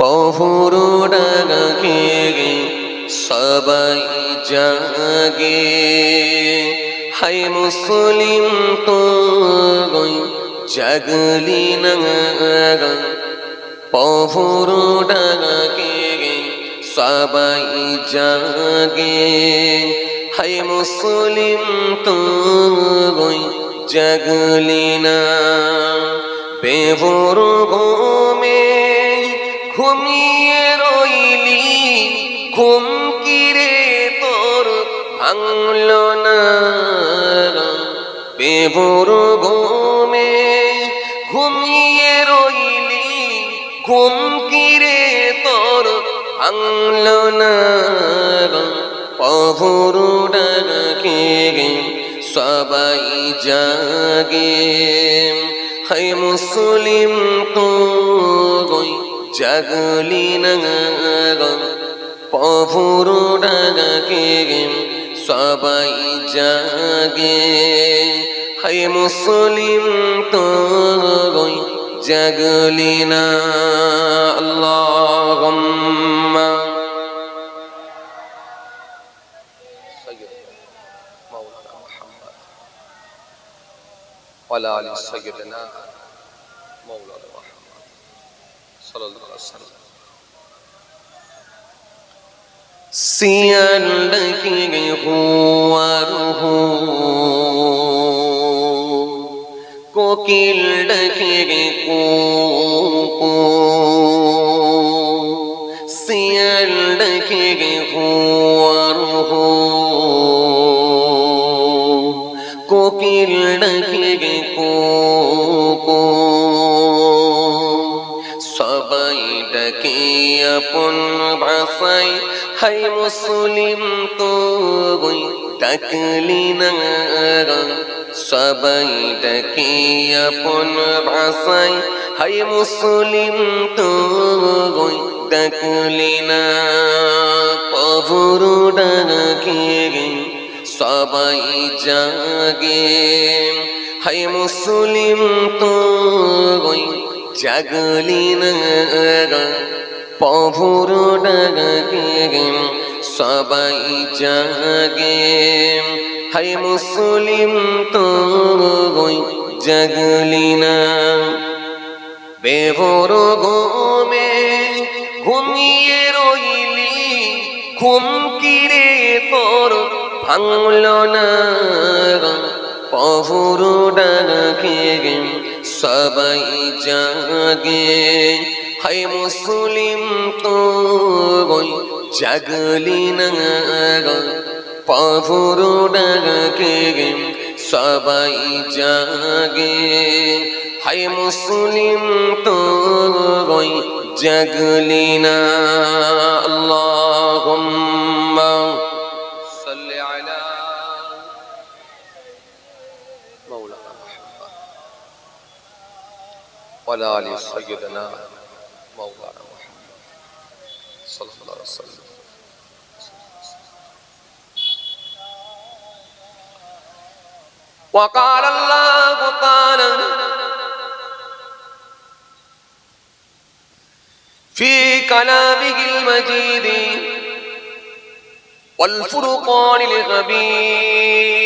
পহুরু ডাকে সবাই জাগে। হাই মুসলিম তো গই জাগলি না পহুরু ডাকে সবাই জাগে। হাই মুসলিম তো গই জাগলি না বেভর ঘুমে ঘুমিয়ে রইলি, ঘুম কিরে তোর? ভাঙল না বেভর ঘুমে ঘুমিয়ে রইলি, ঘুম কিরে তোর? ভাঙল না পভুরু ডাকে সবাই জাগে। হাই মুসলিম তো গই জাগলি না পভুরু ডাকে সবাই জাগে হাই মুসলিম তো গই জাগলি না আল্লাহুম্মা مولانا محمد وعلى ال سيدنا مولانا محمد সাল্লাম सियल की हुआर हो कोकिल डके को सियल डके हुआर हो कोकिल डके को কু আপন ভাষায়? হাই মুসলিম তো গই ডাকলি না সবাই ডাকে আপন ভাষায়। হাই মুসলিম তো গই ডাকলি না পভুরু ডাকে সবাই জাগে। হাই মুসলিম তো গই জাগলি না পভুর ডাকে সবাই জাগে। হাই মুসলিম তো গই বেভর ঘুমে ঘুমিয়ে রইলি, ঘুম কিরে তোর ভাঙল না? পহুর ডাকে সবাই জাগে। হাই মুসলিম তো জাগলি না সবাই জাগে। হাই মুসলিম তো জাগলি না। আল্লাহুম্মা وعلى آل سيدنا مولانا محمد صلى الله عليه وسلم. وقال الله تعالى في كلامه المجيد والفرقان الغبير